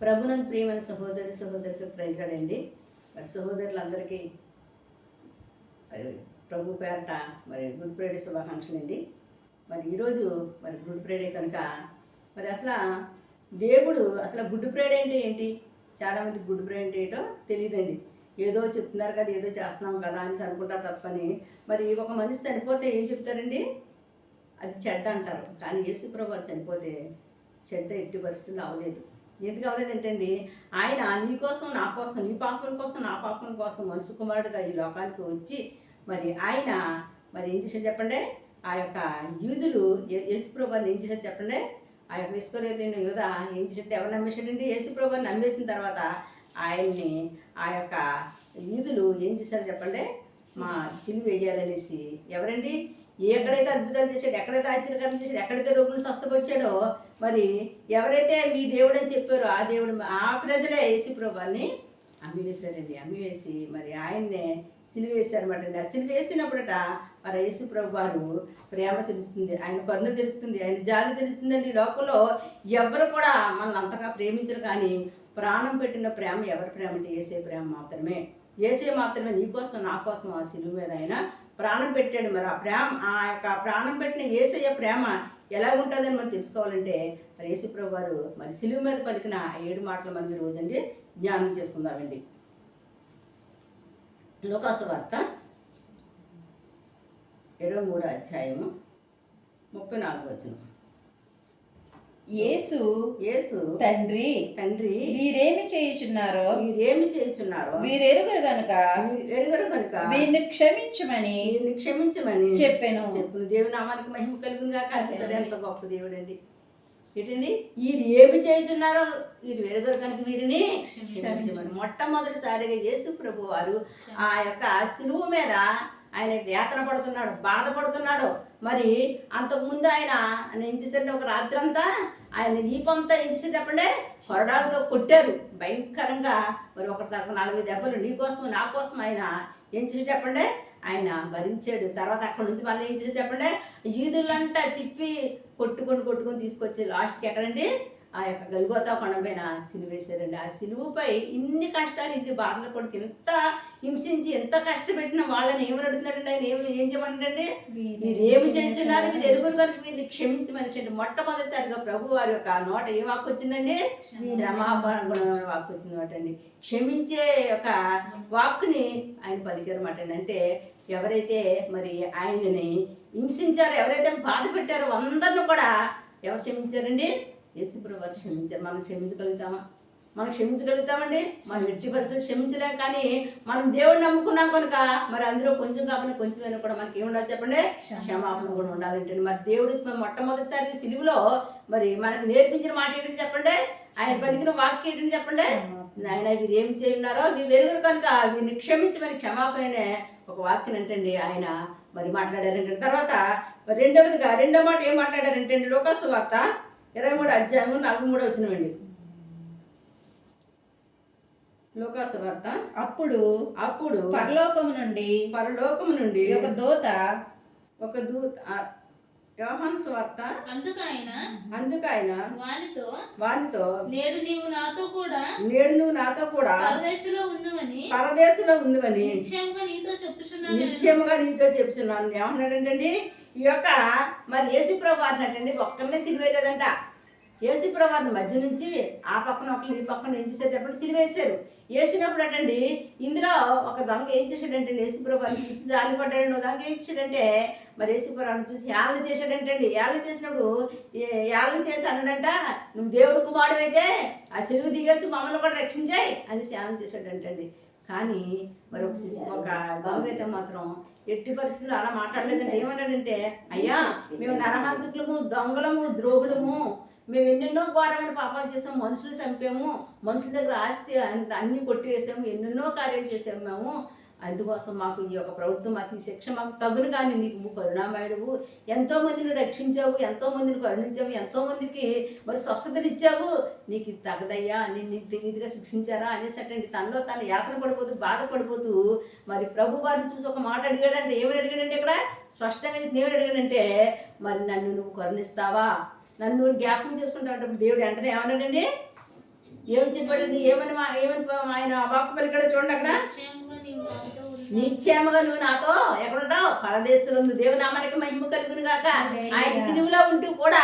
ప్రభునందు ప్రియమైన సహోదరి సహోదరికి ప్రజలండి మరి సహోదరులందరికీ మరి ప్రభు పేరట మరి గుడ్ ఫ్రైడే శుభాకాంక్షలండి. మరి ఈరోజు మరి గుడ్ ఫ్రైడే కనుక మరి అసలు దేవుడు అసలు గుడ్ ఫ్రైడే అంటే ఏంటి? చాలామంది గుడ్ ఫ్రైడే అంటే ఏంటో తెలియదండి ఏదో చెప్తున్నారు కదా ఏదో చేస్తున్నాం కదా అని అనుకుంటారు తప్పని. మరి ఒక మనిషి చనిపోతే ఏం చెప్తారండి? అది చెడ్డ అంటారు. కానీ యేసు ప్రభు చనిపోతే చెడ్డ ఎట్టి పరిస్థితులు అవ్వలేదు ఎందుకు అవ్వలేదు ఏంటండి ఆయన నీ కోసం నా కోసం నీ పాపల కోసం నా పాపల కోసం మనుషు కుమారుడుగా ఈ లోకానికి వచ్చి మరి ఆయన మరి ఏం చేశారు చెప్పండి? ఆ యొక్క యూదులు యేసుప్రభాని ఏం చేశారు చెప్పండి? ఆ యొక్క ఈశ్వరైన యూద ఏం చేసినట్టు ఎవరు నమ్మేశాడండి? యేసుప్రభాని నమ్మేసిన తర్వాత ఆయన్ని ఆ యొక్క యూదులు ఏం చేశారు చెప్పండి? మా చిలువ వేయాలనేసి ఎవరండి? ఎక్కడైతే అద్భుతాలు చేశాడు ఎక్కడైతే ఆశ్చర్యకరం చేశాడు ఎక్కడైతే రోగులు స్వస్థపరిచాడో మరి ఎవరైతే మీ దేవుడు అని చెప్పారో ఆ దేవుడు ఆ ప్రజలే యేసు ప్రభాన్ని అమ్మివేశారండి అమ్మివేసి మరి ఆయన్నే సిలువ అండి. ఆ సిలివేసినప్పుడట మరి యేసు ప్రభు వారు ప్రేమ తెలుస్తుంది ఆయన కరుణ తెలుస్తుంది ఆయన జాలి తెలుస్తుందండి. లోకంలో ఎవరు కూడా మనల్ని అంతగా ప్రేమించరు కానీ ప్రాణం పెట్టిన ప్రేమ ఎవరి ప్రేమ అంటే ఏసే ప్రేమ మాత్రమే. ఏసే మాత్రమే నీ కోసం నా కోసం ఆ సిలువు మీద ఆయన ప్రాణం పెట్టాడు మరి. ఆ ప్రేమ ఆ యొక్క ప్రాణం పెట్టిన ఏసయ్య ప్రేమ ఎలా ఉంటుందని మనం తెలుసుకోవాలంటే మరి యేసుప్రభు వారు మరి సిలువ మీద పలికిన ఆ ఏడు మాటలు మనం ఈ రోజండి ధ్యానం చేసుకుందామండి లోకాసు వార్త ఇరవై మూడో అధ్యాయము ముప్పై నాలుగు వచ్చిన యేసు యేసు తండ్రి. తండ్రి. వీరేమి చేయుచున్నారో వీరేమి చేయుచున్నారో వీరెరుగరు గనుక. వీరు ఎరుగరు కనుక వీరిని క్షమించమని వీరిని క్షమించమని చెప్పాను. చెప్పును దేవుని నామానికి మహిమ కలుగుగా కాదు ఎంత గొప్ప దేవుడు అండి ఏంటండి? వీరు ఏమి చేయుచున్నారో వీరు వెలుగురు కనుక వీరిని క్షమించమని. మొట్టమొదటిసారిగా యేసు ప్రభు వారు ఆ యొక్క శిలువ మీద ఆయన వేతన పడుతున్నాడు బాధపడుతున్నాడు. మరి అంతకుముందు ఆయన ఆయన ఏం చేశారంటే ఒక రాత్రి అంతా ఆయన ఈపంతా ఇచ్చేటప్పుడే కొరడాలతో కొట్టారు. భయంకరంగా మరి ఒకటి దాకా నలభై దెబ్బలు నీ కోసం నా కోసం ఆయన ఏం చేసి చెప్పండి ఆయన భరించాడు. తర్వాత అక్కడ నుంచి మళ్ళీ ఏం చేసి చెప్పండి ఈదులంతా తిప్పి కొట్టుకొని కొట్టుకొని తీసుకొచ్చి లాస్ట్కి ఎక్కడండి? ఆ యొక్క గలుగోతా కొండ పైన సిలువ వేశారండి. ఆ సిలువపై ఇన్ని కష్టాలు ఇన్ని బాధలు కొడుకు ఎంత హింసించి ఎంత కష్టపెట్టిన వాళ్ళని ఏమని అడుగుతున్నాడండి? ఆయన ఏమి ఏం చేయమంటాడండి? మీరు ఏమి చేస్తున్నారు? మీరు ఎరుగురు కనుక వీరిని క్షమించమని అంటే మొట్టమొదటిసారిగా ప్రభు వారి యొక్క నోట ఏ వాక్ వచ్చిందండి? శ్రమాపణ వాక్ వచ్చింది అనమాట అండి క్షమించే యొక్క వాక్కుని ఆయన పలికారన్నమాట అంటే ఎవరైతే మరి ఆయనని హింసించారో ఎవరైతే బాధ పెట్టారో అందరిని కూడా ఎవరు క్షమించారండి? యేసుప్రభు వారు క్షమించారు మనం క్షమించగలుగుతామా? మనం క్షమించగలుగుతామండి? మనం ఎట్టి పరిస్థితి క్షమించలేం కానీ మనం దేవుడిని నమ్ముకున్నాం కనుక మరి అందులో కొంచెం కాకుండా కొంచెమైనా కూడా మనకి ఏముండాలి చెప్పండి? క్షమాపణ. కూడా ఉండాలంటే మరి దేవుడు మొట్టమొదటిసారి సిలువలో మరి మనకు నేర్పించిన మాట ఏంటని చెప్పండి? ఆయన పలికిన వాక్యం ఏంటని చెప్పండి? ఆయన వీరు ఏం చేయున్నారో వీరు వెలుగురు కనుక వీరిని క్షమించమని క్షమాపణ అనే ఒక వాక్యం అంటండి. ఆయన మరి మాట్లాడారంటే తర్వాత రెండవదిగా రెండో మాట ఏం మాట్లాడారంటే లోకాసు వార్త ఇరవై మూడు అధ్యాయము నలభై మూడు వచ్చినవండి లోకాసు వార్త. అప్పుడు అప్పుడు పరలోకము నుండి పరలోకము నుండి ఒక దూత ఒక దూత యోహాను స్వార్త అందుకు ఆయన అందుకు ఆయన వానితో వారితో నేడు నీవు నాతో కూడా నేడు నువ్వు నాతో కూడా పరదేశంలో ఉందమని పరదేశంలో ఉందివని నిశ్చయంగా నీతో చెప్పుచున్నాను. నిశ్చయముగా నీతో చెప్తున్నాను ఏమన్నాడంటండి? ఈ యొక్క మరి యేసుప్రభు అన్నట్టండి ఒక్కరినే సిలివేయలేదంట యేసుప్రభు మధ్య నుంచి ఆ పక్కన ఒకరు ఈ పక్కన ఏం చేసేటప్పుడు సిలివేశారు వేసినప్పుడు అటండి ఇందులో ఒక దొంగ ఏం చేశాడంటే యేసుప్రభు వారిని చూసి జాలిపడ్డాడు దొంగ ఏం చేశాడంటే మరి యేసుప్రభుని చూసి యాళ్ళ చేశాడంటండి. యాళ్ళ చేసినప్పుడు యాళ్ళ చేసి అన్నాడంట నువ్వు దేవుడు కుమారుడైతే అయితే ఆ సిలువు దిగేసి మమ్మల్ని కూడా రక్షించాయి అని శాలం చేశాడంటండి. కానీ మరి ఒక శిశు ఒక దొంగ అయితే మాత్రం ఎట్టి పరిస్థితులు అలా మాట్లాడలేదంటే ఏమన్నాడంటే అయ్యా మేము నరహంతకులము దొంగలము ద్రోహులము మేము ఎన్నెన్నో ఘోరమైన పాపాలు చేసాము మనుషులు చంపాము మనుషుల దగ్గర ఆస్తి అంత అన్ని కొట్టివేసాము ఎన్నెన్నో కార్యాలు చేసాము మేము అందుకోసం మాకు ఈ యొక్క ప్రభుత్వం మాకు ఈ శిక్ష మాకు తగును కానీ నీకు కరుణామయుడువు. ఎంతో మందిని రక్షించావు ఎంతో మందిని కరుణించావు ఎంతో మందికి మరి స్వస్థతనిచ్చావు నీకు ఇది తగదయ్యా నేను నీకు తెలియదుగా శిక్షించారా అనేసటండి తనలో తను యాతన పడిపోతూ బాధపడిపోతూ మరి ప్రభు వారిని చూసి ఒక మాట అడిగాడంటే ఏమని అడిగాడంటే ఇక్కడ? స్పష్టంగా ఏమని అడిగాడంటే మరి నన్ను నువ్వు కరుణిస్తావా? నన్ను జ్ఞాపకం చేసుకుంటావు దేవుడు వెంటనే ఏమన్నాడండి? ఏమని చెప్పాడండి? ఏమని ఏమని ఆయన వాక్కు పలికాడో చూడండి అక్కడ. నిశ్చయముగా నీవు నాతో ఉన్నావు. నిశ్చయముగా నువ్వు నాతో ఎక్కడుంటావు పరదేశంలో దేవునామానికి మహిమ కలుగును గాక. ఆయన సిలువలో ఉంటూ కూడా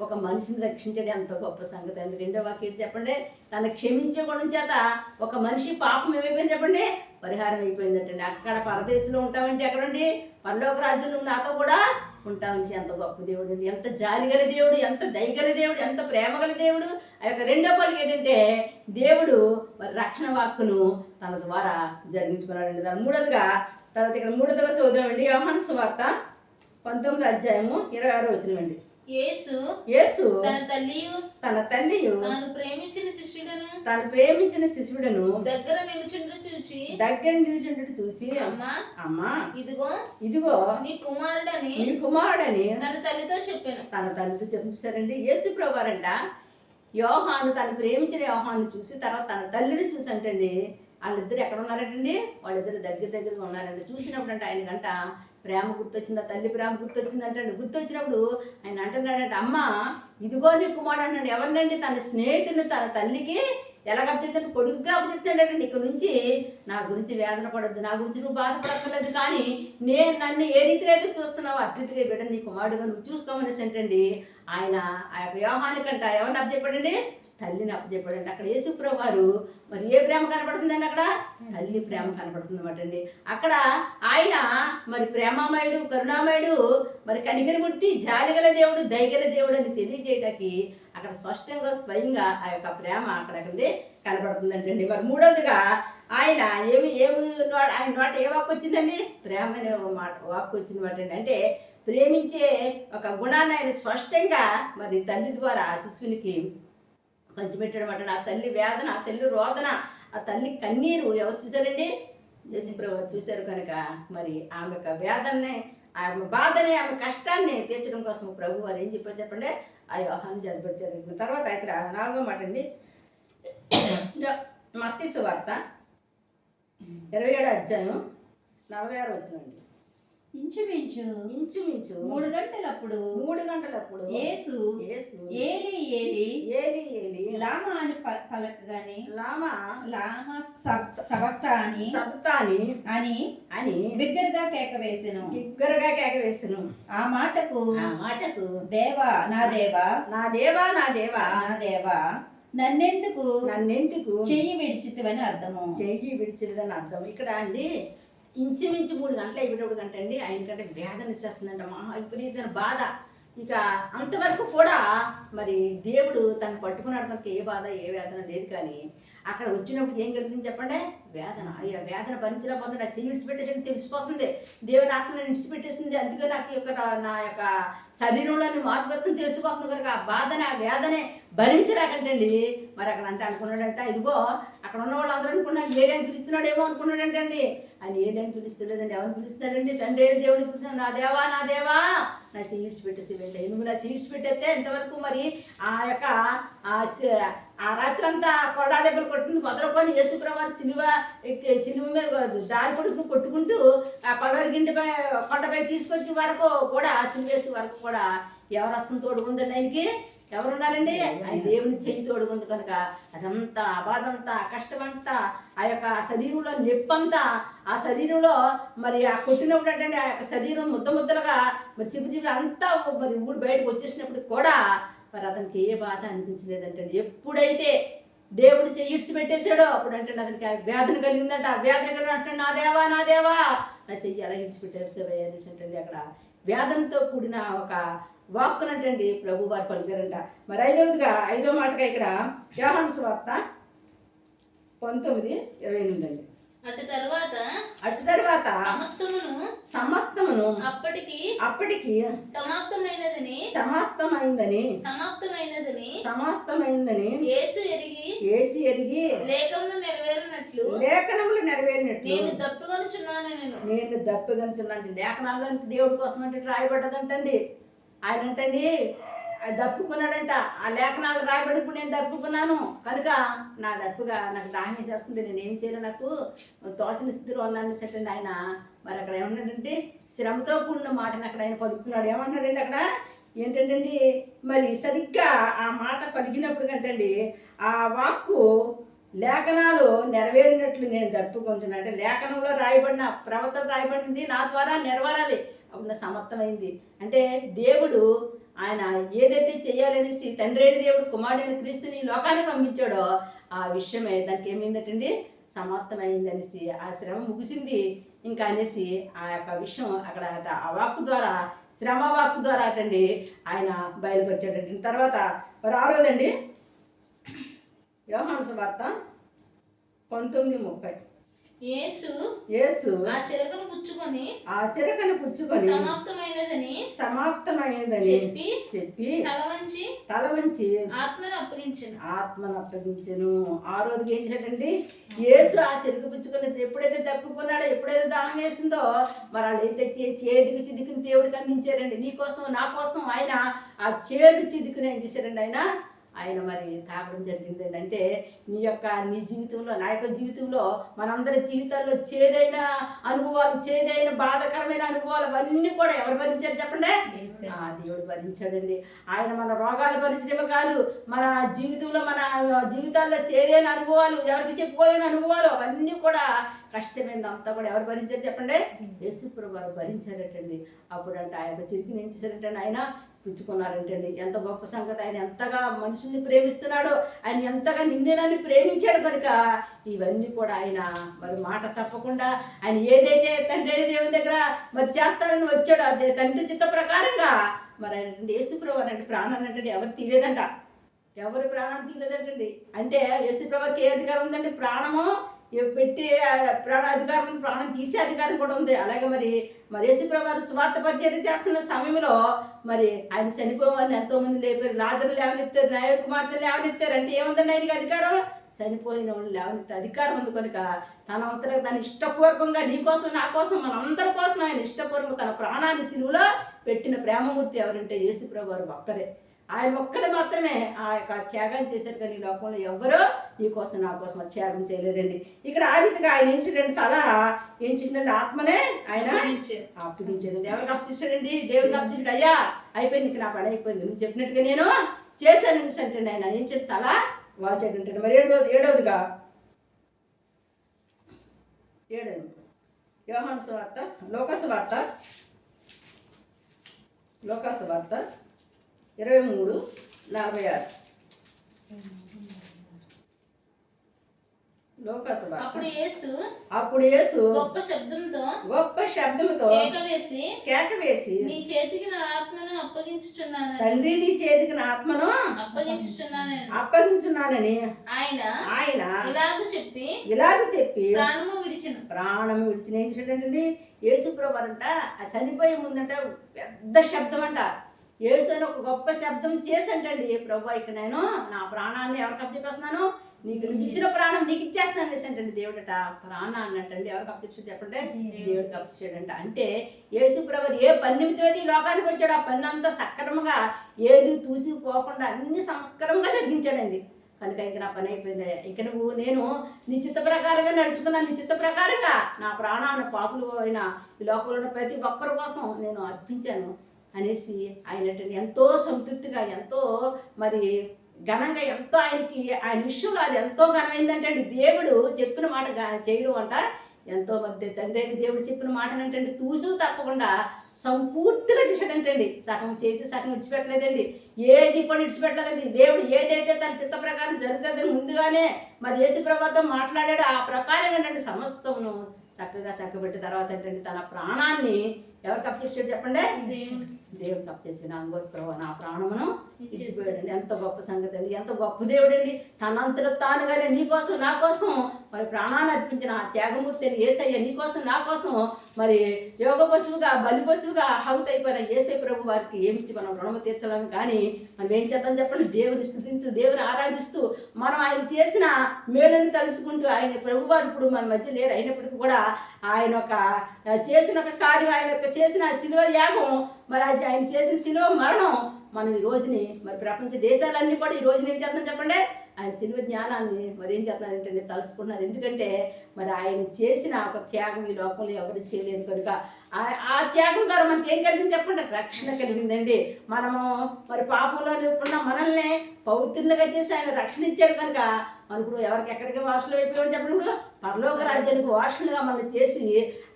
ఒక మనిషిని రక్షించడం ఎంతో గొప్ప సంగతి. అండి రెండో వాక్యం చెప్పండి. తను క్షమించే గుణం చేత ఒక మనిషి పాపం ఏమైపోయింది చెప్పండి. పరిహారం అయిపోయిందంటండి. అక్కడ పరదేశంలో ఉంటామంటే ఎక్కడండి? పరలోక రాజ్యం నువ్వు నాతో కూడా ఉంటామని ఎంత గొప్ప దేవుడు అండి. ఎంత జాలిగల దేవుడు ఎంత దయగల దేవుడు ఎంత ప్రేమగల దేవుడు. ఆ యొక్క రెండో పలుకు ఏంటంటే దేవుడు మరి రక్షణ వాక్కును తన ద్వారా జరిగించుకున్నాడండి. దాని మూడోదిగా తర్వాత ఇక్కడ మూడోదిగా చూద్దామండి యోహాను సువార్త పంతొమ్మిది అధ్యాయము ఇరవై ఆరు వచ్చినవండి యేసు యేసు తన తల్లియు తన తల్లియు తాను ప్రేమించిన శిష్యుడను తాను ప్రేమించిన శిశువుడను దగ్గర నిలుచుండు చూచి దగ్గర నిలిచినట్టు చూసి అమ్మా అమ్మా ఇదిగో ఇదిగో నీ కుమారుడని నీ కుమారుడని తన తల్లితో చెప్పాను. తన తల్లితో చెప్పి చూసారండి యేసు ప్రభువారంట యోహాను తను ప్రేమించిన యోహాను చూసి తర్వాత తన తల్లిని చూసి అంటండి వాళ్ళిద్దరు ఎక్కడ ఉన్నారటండి వాళ్ళిద్దరు దగ్గర దగ్గరగా ఉన్నారండి. చూసినప్పుడు అంటే ఆయనకంట ప్రేమ గుర్తొచ్చిందా? తల్లి ప్రేమ గుర్తొచ్చిందంటండి. గుర్తొచ్చినప్పుడు ఆయన అంటున్నాడంటే అమ్మ ఇదిగో నీ కుమారుడు అన్నాడు. ఎవరినండి? తన స్నేహితుని తన తల్లికి ఎలాగ చెప్తాడు కొడుకుగా చెప్తాడంటే ఇక నుంచి నా గురించి వేదన పడద్దు. నా గురించి నువ్వు బాధపడక్కర్లేదు. కానీ నేను నన్ను ఏ రీతిగా అయితే చూస్తున్నావో అట్రీతిగా బిడ్డ నీ కుమారుడుగా నువ్వు చూసుకోమనేసి ఏంటండి ఆయన ఆ యొక్క వ్యవహానికంట ఎవరిని అప్పచెప్పాడండి? తల్లిని అప్పచెప్పాడండి అక్కడ యేసుప్రభు వారు మరి ఏ ప్రేమ కనపడుతుందండి అక్కడ? తల్లి ప్రేమ కనపడుతుంది అన్నమాట అండి అక్కడ ఆయన మరి ప్రేమామయుడు కరుణామయుడు మరి కనికరిమూర్తి జాలిగల దేవుడు దయగల దేవుడు అని తెలియజేయటానికి అక్కడ స్పష్టంగా స్వయంగా ఆ యొక్క ప్రేమ అక్కడ అక్కడే కనపడుతుందంటండి. మరి మూడవదిగా ఆయన ఏమి ఏమి నో- ఆయన నోట ఏ వాక్ వచ్చిందండి? ప్రేమ అనే మాట వాక్ వచ్చింది మాట అండి అంటే ప్రేమించే ఒక గుణాన్ని ఆయన స్పష్టంగా మరి తల్లి ద్వారా శిశువునికి పంచిపెట్టాడమాట ఆ తల్లి వేదన ఆ తల్లి రోదన ఆ తల్లి కన్నీరు ఎవరు చూశారండి? యేసుప్రభు చూశారు కనుక మరి ఆమె యొక్క వేదనని ఆమె బాధని ఆమె కష్టాన్ని తీర్చడం కోసం ప్రభు వారు ఏం చెప్పారు చెప్పండి? ఆ వ్యవహారం జరిపించారు తర్వాత ఇక్కడ నాలుగో మాట అండి. మత్తిసు వార్త ఇరవై ఏడు అధ్యాయం నలభై ఆరు వచ్చినండి ఇంచుమించు ఇంచుమించు మూడు గంటలప్పుడు మూడు గంటలప్పుడు యేసు యేసు ఏలి ఏలి ఏలి ఏలి లామా అని పలకగానే లామా లామా సబ్- సబక్త అని సబ్తాని అని అని బిగ్గరగా కేక వేసెను. బిగ్గరగా కేక వేస్తును ఆ మాటకు ఆ మాటకు దేవా నా దేవా నా దేవా నా దేవా నా దేవా నన్నెందుకు నన్నెందుకు చెయ్యి విడిచితివని అర్థము. చెయ్యి విడిచిదని అర్థం ఇక్కడ అండి ఇంచుమించు మూడు గంటలు అయిపోయినప్పుడు కంటండి అండి ఆయనకంటే వేదన వచ్చేస్తుందంట మహా విపరీతమైన బాధ. ఇక అంతవరకు కూడా మరి దేవుడు తను పట్టుకున్నాడు మనకి ఏ బాధ ఏ వేదన లేదు కానీ అక్కడ వచ్చినప్పుడు ఏం కలిసింది చెప్పండి? వేదన. అయ్యా వేదన భరించలేకపోతుంది. నా చెయ్యి విడిచిపెట్టేసి తెలిసిపోతుంది. దేవుని ఆత్మ విడిచిపెట్టేసింది. అందుకే నాకు యొక్క నా- యొక్క శరీరంలోని మార్పు తెలిసిపోతుంది కనుక ఆ బాధనే ఆ వేదనే భరించరాకంటండి మరి అక్కడ అంటే అనుకున్నాడంట ఇదిగో అక్కడ ఉన్న వాళ్ళందరూ అనుకున్నాడు ఏడని పిలుస్తున్నాడేమో అనుకున్నాడంటండి. ఆయన ఏడని పిలుస్తలేదండి ఎవరిని పిలుస్తున్నాడండి? తండ్రి ఏడు దేవుని పిలుస్తున్నాడు నా దేవా నా దేవా నా సీడ్స్ పెట్టేసి వెళ్ళాయి నువ్వు నా సీడ్స్ పెట్టేస్తే ఇంతవరకు మరి ఆ యొక్క ఆ ఆ రాత్రి అంతా కొడా దగ్గర కొట్టింది మొదలుకొని యేసుప్రభా సినిమ సినిమ మీద దారి కొడుకుని కొట్టుకుంటూ ఆ కొలవరి గిండిపై కొండపై తీసుకొచ్చే వరకు కూడా సిలువేసి వరకు కూడా ఎవరు వస్తుంది తోడుకుందండి ఆయనకి? ఎవరున్నారండి? ఆయన దేవుని చెయ్యి తోడుకుంది కనుక అదంతా ఆ బాధంతా ఆ కష్టమంతా ఆ యొక్క శరీరంలో నొప్పంతా ఆ శరీరంలో మరి ఆ కొట్టినప్పుడు అంటే ఆ యొక్క శరీరం ముద్ద ముద్దలుగా మరి చిపు చిపు అంతా మరి ఊడి బయటకు వచ్చేసినప్పుడు కూడా మరి అతనికి ఏ బాధ అనిపించలేదంటే ఎప్పుడైతే దేవుడు చెయ్యిడ్చి పెట్టేశాడో అప్పుడు అంటే అతనికి ఆ వేదన కలిగిందంట. ఆ వేదన కలిగిన అంటే నా దేవా నా దేవా నా చెయ్యి అలా ఇడిచిపెట్టేసేవయ్య అనేసి అంటే అక్కడ. వేదనతో కూడిన ఒక వాక్కునంటండి ప్రభు వారు పలికారంట. మరి ఐదవదిగా ఐదో మాటగా ఇక్కడ యోహాను సువార్త పంతొమ్మిది ఇరవై ఎనిమిది అండి. అటు తర్వాత అటు తర్వాత సమస్తమును సమస్తమును అప్పటికి అప్పటికి సమాప్తమైనదని సమస్తమైందని సమాప్తమైనదని సమస్తమైందని యేసు ఎరిగి ఏసి ఎరిగి లేఖమును నెరవేరునట్లు లేఖనములు నెరవేరినట్లు నేను దప్పుకొనుచున్నాను నేను. నేను దప్పుగనుచున్నాను లేఖనాల్లో దేవుడి కోసం అంటే రాయబడ్డదంటండి. ఆయన అంటండి దప్పుకున్నాడంట. ఆ లేఖనాలు రాయబడి ఇప్పుడు నేను దప్పుకున్నాను. కనుక నా దప్పుగా నాకు దాహం వేసేస్తుంది. నేను ఏం చేయాలి నాకు? తోసిన స్థితిలో ఉన్నాను. సెట్టండి ఆయన. మరి అక్కడ ఏమన్నాడంటే శ్రమతో కూడిన మాటను అక్కడ ఆయన పలుకుతున్నాడు. ఏమన్నాడండి అక్కడ? ఏంటంటే మరి సరిగ్గా ఆ మాట పలికినప్పుడు కంటండి ఆ వాక్కు లేఖనాలు నెరవేరినట్లు నేను జరుపుకుంటున్నాను అంటే లేఖనంలో రాయబడిన ప్రవర్తన రాయబడింది నా ద్వారా నెరవేరాలి. అప్పుడు సమర్థమైంది. అంటే దేవుడు ఆయన ఏదైతే చేయాలనేసి తండ్రి అయిన దేవుడు కుమారుడైన క్రీస్తుని లోకానికి పంపించాడో ఆ విషయమే. దానికి ఏమైందటండి? సమాప్తమైందనేసి ఆ శ్రమ ముగిసింది. ఇంకా అనేసి ఆ యొక్క విషయం అక్కడ ఆ వాక్కు ద్వారా శ్రమ వాక్కు ద్వారా అటండి ఆయన బయలుపరిచాడండి. తర్వాత మరి ఆరోదండి వ్యవహార వార్త పంతొమ్మిది ముప్పై. యేసు యేసు ఆ చిలకను పుచ్చుకొని ఆ చిరకను పుచ్చుకొని సమాప్తమైనదని సమాప్తమైనదని చెప్పి చెప్పి తల వంచి తల వంచి ఆత్మను అప్పగించెను. ఆత్మను అప్పగించెను. ఆ రోజుకి ఏం చేశాడండి? యేసు ఆ చెరుకు పుచ్చుకొని ఎప్పుడైతే తప్పుకున్నాడో ఎప్పుడైతే దాహం వేసిందో మరి వాళ్ళు ఏం తెచ్చి చేదుకు చిదుకుని దేవుడికి అందించారండి. నీ కోసం నా కోసం ఆయన ఆ చేదు చిదుకుని ఏం చేశారండి ఆయన? ఆయన మరి తాగడం జరిగిందండి. అంటే నీ యొక్క నీ జీవితంలో నా యొక్క జీవితంలో మనందరి జీవితాల్లో చేదైన అనుభవాలు చేదైన బాధకరమైన అనుభవాలు అవన్నీ కూడా ఎవరు భరించారు చెప్పండి? ఆ దేవుడు భరించాడండి ఆయన మన రోగాలు భరించడమే కాదు మన జీవితంలో మన జీవితాల్లో సేదైన అనుభవాలు ఎవరికి చెప్పుకోలేని అనుభవాలు అవన్నీ కూడా కష్టమైంది. అంతా కూడా ఎవరు భరించారు చెప్పండి? యేసుప్రభు వారు భరించారటండి అప్పుడు అంటే ఆయన చిరికి ఏం చేశారంటే ఆయన? పుచ్చుకున్నారంటండి ఎంత గొప్ప సంగతి. ఆయన ఎంతగా మనుషుల్ని ప్రేమిస్తున్నాడో ఆయన ఎంతగా నిన్నేనని నన్ను ప్రేమించాడు కనుక ఇవన్నీ కూడా ఆయన మరి మాట తప్పకుండా ఆయన ఏదైతే తండ్రి అనే దేవుని దగ్గర మరి చేస్తానని వచ్చాడో అదే తండ్రి చిత్త ప్రకారంగా మరి ఆయన యేసుప్రభు అంటే ప్రాణాన్ని అంటే ఎవరు తీయలేదంట ఎవరు ప్రాణం తీయలేదంటండి అంటే యేసుప్రభుకి ఏ అధికారం ఉందండి? ప్రాణము. పెట్టి ప్రాణ అధికారం ఉంది ప్రాణం తీసే అధికారం కూడా ఉంది. అలాగే మరి మరి యేసుప్రభు వారు సువార్త పరిచయం చేస్తున్న సమయంలో మరి ఆయన చనిపోవాలని ఎంతోమంది లేపారు. రాజులు లేవనెత్తారు నాయర్ కుమార్తెలు లేవనెత్తారు. అంటే ఏముందండి ఆయనకి అధికారం? చనిపోయిన వాళ్ళు లేవనెత్తే అధికారం ఉంది కనుక తన అంతరం తన ఇష్టపూర్వకంగా నీ కోసం నా కోసం మనందరి కోసం ఆయన ఇష్టపూర్వకంగా తన ప్రాణాన్ని సిలువలో పెట్టిన ప్రేమమూర్తి ఎవరంటే యేసుప్రభు వారు ఒక్కరే. ఆయన ఒక్కడే మాత్రమే ఆ యొక్క త్యాగం చేశారు కానీ ఈ లోకంలో ఎవరో నీ కోసం నా కోసం త్యాగం చేయలేదండి. ఇక్కడ ఆ రీతిగా ఆయన ఏం చేయండి తల ఏం చేసిందండి ఆత్మనే ఆయన. అప్పగించాడండి. ఎవరికి అప్పగించాడండి దేవుడికి అప్పగించాడు అయ్యా అయిపోయింది ఇంక నా పని అయిపోయింది. నువ్వు చెప్పినట్టుగా నేను చేశాను అంటే ఆయన ఏం చెప్పి తల వాల్చాడంటాడు మరి ఏడవది ఏడవదిగా ఏడవది యోహాను సువార్త లోకసు వార్త లోకాసు వార్త ఇరవై మూడు నలభై ఆరు. అప్పుడు యేసు అప్పుడు యేసు గొప్ప శబ్దంతో గొప్ప శబ్దముతో కేక వేసి కేక వేసి నీ చేతికి నా ఆత్మను అప్పగించుచున్నాను తండ్రి నీ చేతికి నా ఆత్మను అప్పగించుచున్నాను అప్పగించున్నానని ఆయన ఆయన ఇలాగ చెప్పి ఇలాగ చెప్పి ప్రాణము విడిచిన. ప్రాణం విడిచిన ఏం చేశాడంటే యేసుప్రభు అంట ఆ చనిపోయే ముందంట పెద్ద శబ్దం అంట యేసు అని ఒక గొప్ప శబ్దం చేసంటండి ప్రభు ఇక నేను నా ప్రాణాన్ని ఎవరికి అప్పచెప్పేస్తున్నాను? నీకు ఇచ్చిన ప్రాణం నీకు ఇచ్చేస్తున్నాను అనేసంటండి దేవుడట. ప్రాణాన్ని అంటండి ఎవరికి అప్పచెప్పాడు చెప్పండి దేవుడికి అప్పచెప్పాడంట అంటే యేసుప్రభు ఏ పని నిమిత్తమైతే ఈ లోకానికి వచ్చాడు ఆ పని అంతా సక్రమంగా ఏది తూసిపోకుండా అన్ని సక్రమంగా జరిగించాడండి. కనుక ఇంక నా పని అయిపోయింది. ఇక నువ్వు నేను నీ చిత్త ప్రకారంగా నడుచుకున్నాను నీ చిత్త ప్రకారంగా నా ప్రాణాన్ని పాపులు అయిన ఈ లోకంలో ఉన్న ప్రతి ఒక్కరి కోసం నేను అర్పించాను అనేసి ఆయన ఎంతో సంతృప్తిగా ఎంతో మరి ఘనంగా ఎంతో ఆయనకి ఆయన విషయంలో అది ఎంతో ఘనమైందంటే అండి దేవుడు చెప్పిన మాట చేయడం అంట ఎంతో మధ్య తండ్రి దేవుడు చెప్పిన మాటనంటే తూచు తప్పకుండా సంపూర్తిగా చేశాడంటండి. సగం చేసి సగం విడిచిపెట్టలేదండి. ఏది కూడా విడిచిపెట్టలేదండి. దేవుడు ఏదైతే తన చిత్త ప్రకారం జరుగుతుందని ముందుగానే మరి ఏసు ప్రభుత్వం మాట్లాడాడు. ఆ ప్రకారం ఏంటంటే సమస్తమును చక్కగా చక్కబెట్టిన తర్వాత ఏంటంటే తన ప్రాణాన్ని ఎవరికి అప్పచెప్పాడు చెప్పండి? దేవుడు. దేవుడికి అప్పచెప్పిన అంగో ప్రభు నా ప్రాణమును ఇచ్చిపోయాడండి. ఎంత గొప్ప సంగతి అండి. ఎంత గొప్ప దేవుడండి. తనంతట తానుగానే నీ కోసం నా కోసం మరి ప్రాణాన్ని అర్పించిన ఆ త్యాగమూర్తి అని ఏసయ్య నీ కోసం నా కోసం మరి యోగ పశువుగా బలి పశువుగా హౌత్ అయిపోయిన ఏసై ప్రభు వారికి ఏమిచ్చి మనం రుణము తీర్చాలని కానీ మనం ఏం చేద్దాం చెప్పండి? దేవుని స్థుతించు దేవుని ఆరాధిస్తూ మనం ఆయన చేసిన మేలుని తలుసుకుంటూ ఆయన ప్రభు వారు ఇప్పుడు మన మధ్య లేరు. అయినప్పటికీ కూడా ఆయన ఒక చేసిన ఒక కార్యం ఆయన యొక్క చేసిన శిలువ యాగం మరి అది ఆయన చేసిన శిలువ మరణం. మనం ఈ రోజుని మరి ప్రపంచ దేశాలన్నీ కూడా ఈ రోజున ఏం చేద్దాం చెప్పండి? ఆయన సినిమా జ్ఞానాన్ని మరి ఏం చేస్తున్నారంటే తలుసుకున్నారు ఎందుకంటే మరి ఆయన చేసిన ఒక త్యాగం ఈ లోకంలో ఎవరు చేయలేదు కనుక. ఆ త్యాగం ద్వారా మనకి ఏం కలిగింది చెప్పండి? రక్షణ కలిగిందండి. మనము మరి పాపంలో ఉన్న మనల్ని పవిత్రులుగా చేసి ఆయన రక్షణ ఇచ్చాడు కనుక మన ఇప్పుడు ఎవరికి ఎక్కడికి వాసులు అయిపోయాడు చెప్పండి ఇప్పుడు. పరలోక రాజ్యానికి వాసులుగా మనం చేసి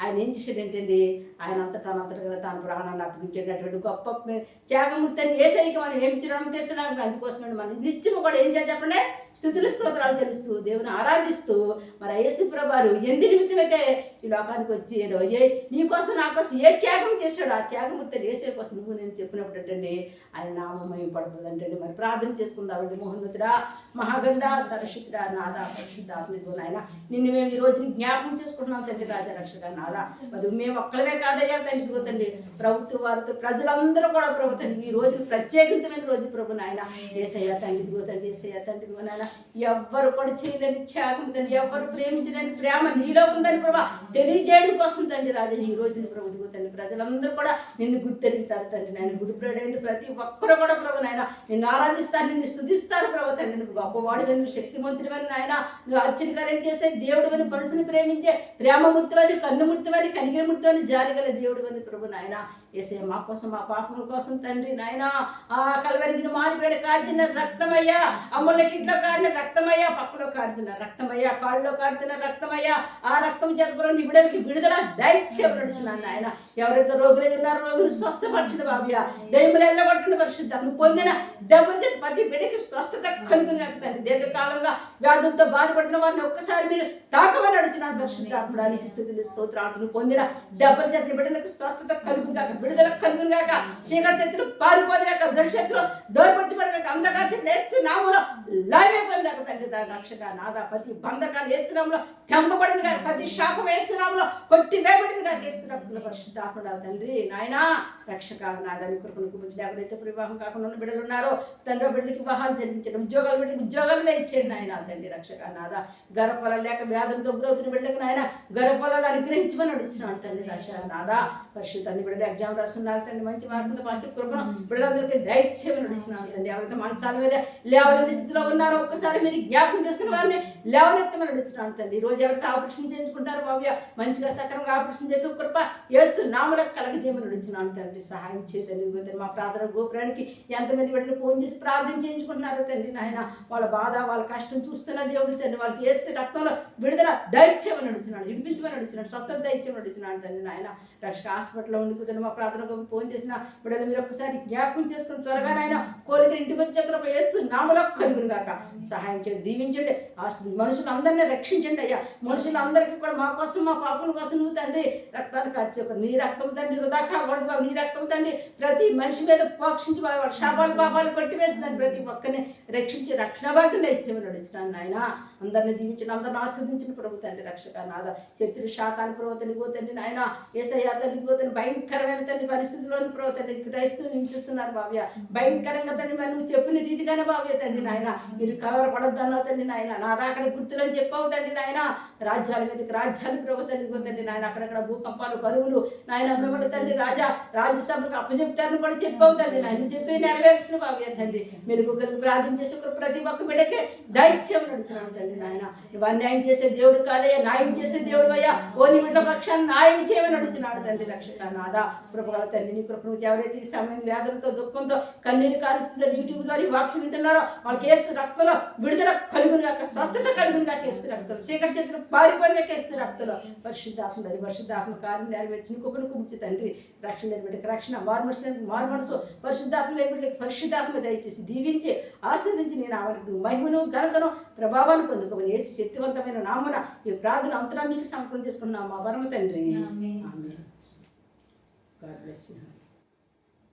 ఆయన ఏం చేశాడు ఏంటండి ఆయన అంత తనంతటగా తన ప్రాణాన్ని అప్పగించేటటువంటి గొప్ప త్యాగమూర్తిని ఏసైకి మనం ఏమి చిరం తెచ్చడానికి అందుకోసమండి మనం నిత్యం కూడా ఏం చేయాలి చెప్పండి? స్థుతులు స్తోత్రాలు చెల్లిస్తూ దేవుని ఆరాధిస్తూ మరి యేసు ప్రభారు ఎందు నిమిత్తమైతే ఈ లోకానికి వచ్చి ఏదో ఏ నీకోసం నా కోసం ఏ త్యాగం చేశాడు ఆ త్యాగమూర్తిని వేసే కోసం నువ్వు నేను చెప్పినప్పుడు ఏంటండి? ఆయన నామమయం పడుతుంది అంటే మరి ప్రార్థన చేసుకుందామండి మోహన్మతుడా మహాగంధ సరస్వతుడా నాద పరిశుద్ధాత్మకు నాయన. నిన్ను మేము ఈ రోజు జ్ఞాపకం చేసుకుంటున్నాం తండ్రి రాజా రక్షక నాదా. మరి మేము ఒక్కడమే కాదయ్యా తండ్రి తండ్రి. ప్రభుత్వ వారితో ప్రజలందరూ కూడా ప్రభు తండ్రి ఈ రోజు ప్రత్యేకితమైన రోజు ప్రభు నాయన. ఏసయ్య తండ్రి తండ్రి ఏసయ్య తండ్రి నాయన. ఎవ్వరు కూడా చేయలేని త్యాగం తండ్రి ఎవ్వరు ప్రేమించలేని ప్రేమ నీలో ఉందని ప్రభా. తెలియజేయడం కోసం తండ్రి రాజా ఈ రోజు ప్రభు తండ్రి. ప్రజలందరూ కూడా నిన్ను గుర్తెరుగుతారు తండ్రి నాయన. గుడి ప్రతి ఒక్కరు కూడా ప్రభు నాయన నిన్ను ఆరాధిస్తాను నిన్ను స్థుతిస్తారు ప్రభు తండ్రి. నువ్వు గొప్పవాడు నువ్వు శక్తిమంతుడివని నాయన. నువ్వు ఆశ్చర్యకార్యం చేసే దేవుడు అని మనుషుని ప్రేమించే ప్రేమమూర్తివని కన్నుమూర్తివని కనిగిరమూర్తివని జారిగల దేవుడు అని ప్రభు నాయన. ఏసే మా కోసం మా పాపముల కోసం తండ్రి నాయన ఆ కలవరిగిన మారిపోయిన కార్చిన రక్తమయ్యా అమ్ముల కిట్లో కారిన రక్తమయ్యా పక్కలో కారుతున్న రక్తమయ్యా కాళ్ళలో కారుతున్న రక్తమయ్యా ఆ రక్తం చేతపురం నీ బిడ్డలకి విడుదల దైత్యం నాయన. ఎవరైతే రోగులు ఉన్నారో రోగులు స్వస్థపరచండి బాబయ్య దయ్యములు ఎల్లగొట్టండి పరిశుద్ధ నువ్వు పొందిన దెబ్బలు చేతి ప్రతి బిడ్డకి స్వస్థత కనుగొని తండ్రి. దీర్ఘకాలంగా వ్యాధులతో బాధపడుతున్న వారిని ఒక్కసారి మీరు తాకమని అడుగుతున్నాను పరిశుద్ధాత్మడానికి స్థితులు స్తోత్రాలను పొందిన దెబ్బలు చేతి బిడ్డలకు స్వస్థత కలుగు విడుదల కలుగునుగాక చీకటి శక్తులు పారిపోదు కాక దొడి శక్తులు దూరపరచబడక అంధకార శక్తులు వేస్తున్నాములో లైవైపోయింది కాక తండ్రి దాని రక్షక నాదా ప్రతి బంధకాలు వేస్తున్నాములో తెంపబడింది కాక ప్రతి శాపం వేస్తున్నాములో కొట్టి వేయబడింది కాక వేస్తున్నప్పుడు పరిశుద్ధాత్మడా తండ్రి నాయన రక్షక నాదాని కృపను గురించి ఎవరైతే వివాహం కాకుండా ఉన్న బిడ్డలు ఉన్నారో. తండ్రి బిడ్డలకి వివాహాలు జరిగించడం. ఉద్యోగాలు బిడ్డకి ఉద్యోగాలు ఇచ్చేయండి నాయన తండ్రి రక్షక నాదా గర్భఫలం లేక వ్యాధులతో గురవుతున్న బిడ్డలకు నాయన గర్భఫలాలు అనుగ్రహించమని అడుగుతున్నాను తండ్రి రక్షక నాదా పరిశుద్ధ అన్ని బిడ్డలు రాస్తున్నారు తండ్రి మంచి మార్కులతో పాస్ కృపను బిడ్డలందరికీ దయచేయమని అడుగుతున్నాను తండ్రి. ఎవరైతే మంచాల మీద లేవలేని స్థితిలో ఉన్నారో. ఒక్కసారి మీరు జ్ఞాపకం చేసుకున్న వారిని లేవనెత్తమని అడుగుతున్నాను తండ్రి. ఈ రోజు ఎవరైతే ఆపరేషన్ చేయించుకుంటారో. బాబు మంచిగా సక్రమంగా ఆపరేషన్ చేయక కృప వేస్తూ నామలకు కలగజేయమని అడుగుతున్నాను తండ్రి. సహాయం చేయదండి మా ప్రార్థన గోపురానికి ఎంతమంది బిడ్డలు ఫోన్ చేసి ప్రార్థన చేయించుకుంటున్నారో తండ్రి. నాయన వాళ్ళ బాధ వాళ్ళ కష్టం చూస్తున్న దేవుడు తండ్రి. వాళ్ళకి వేస్తే రక్తంలో విడుదల దయచేయమని అడుగుతున్నాడు విడిపించమని అడుగుతున్నాడు స్వస్థత దయచేయమని అడుగుతున్నాడు తండ్రి నాయన. రక్షక హాస్పిటల్లో ఉండి కుదిరిన మా ప్రార్థన ఫోన్ చేసిన బిడ్డలు మీరు ఒక్కసారి జ్ఞాపకం చేసుకుని త్వరగా నాయన కోరిక ఇంటికి వచ్చాక వేస్తూ నామలో కలుగును కాక సహాయం చేయండి దీవించండి ఆ మనుషులందరినీ రక్షించండి అయ్యా. మనుషులందరికీ కూడా మా కోసం మా పాపల కోసం నువ్వు తండ్రి రక్తాన్ని ఖర్చు నీ రక్తం తండ్రి వృధా కాకూడదు బాబు. నీ రక్తం తండ్రి ప్రతి మనిషి మీద పోక్షించి వాళ్ళ శాపాలు పాపాలు కొట్టివేసిందని ప్రతి ఒక్కరిని రక్షించి రక్షణ భాగ్యం ఇచ్చేమని అడుగుతున్నాను నాయన. అందరిని దీవించిన అందరిని ఆస్వాదించిన ప్రభు తండ్రి రక్షక నాద శత్రు శాతాన్ని ప్రభుత్వం గోతండి నాయన. ఏసయ్య తండ్రి గోతని భయంకరమైన తండ్రి పరిస్థితుల్లోని ప్రభుత్వం క్రైస్తవులు హింసిస్తున్నారు భావ్య. భయంకరంగా తండ్రి మరి నువ్వు చెప్పిన రీతిగానే భావ్య తండ్రి నాయన. మీరు కలవరపడొద్దు అన్నావు తండ్రి నాయన. నా రాకడ గుర్తులని చెప్పావు తండ్రి నాయన. రాజ్యాల మీదకి రాజ్యాలు ప్రభుత్వం తండ్రి నాయన. అక్కడక్కడ భూకంపాలు కరువులు. నాయన మిమ్మల్ని తండ్రి రాజా. రాజ్యసభకు అప్పచెప్తారని కూడా చెప్పావు తండ్రి నాయన. నువ్వు చెప్పేది నెరవేరుస్తుంది భావ్య తండ్రి మీరు ఒకరికి ప్రార్థన చేసి ఒక ప్రతి ఒక్క బిడ్డకే దైత్యం నడుచున్నాను తండ్రి నాయన. నువ్వు అన్యాయం చేసే దేవుడు కాదయ్యా. న్యాయం చేసే దేవుడు అయ్యా. ఓ నీ బిడ్డ పక్షాన్ని న్యాయం చేయమని నడుచున్నాడు తండ్రి రక్షక నాదా కృపగల తండ్రి నీ కృపను ఎవరైతే ఈ సమయం వ్యాధులతో దుఃఖంతో కన్నీరు కారుస్తుందో యూట్యూబ్ ద్వారా ఈ వాక్యం వింటున్నారో వాళ్ళకి వేస్తూ రక్తంలో విడుదల కలుగును కాక స్వస్థత కలుగును కాక వేస్తూ రక్తం చీకటి చేతులు పారిపోయిన వేస్తూ రక్తంలో పరిశుద్ధాత్మ తండ్రి పరిశుద్ధాత్మ కార్యం నెరవేర్చి నీ కుప్పను తండ్రి. రక్షణ బిడ్డకి రక్షణ మారు మనసు మారు మనసు పరిశుద్ధాత్మ బిడ్డకి పరిశుద్ధాత్మ దయచేసి దీవించి ఆస్వాదించి నేను ఆమెకు మహిమను ఘనతను ప్రభావాన్ని పొందుకోమని వేసి శక్తివంతమైన నామన ఈ ప్రార్థన అంతరా మీకు సమర్పణ చేసుకున్నాం మా పరమ తండ్రి. ఆమేన్. God bless you.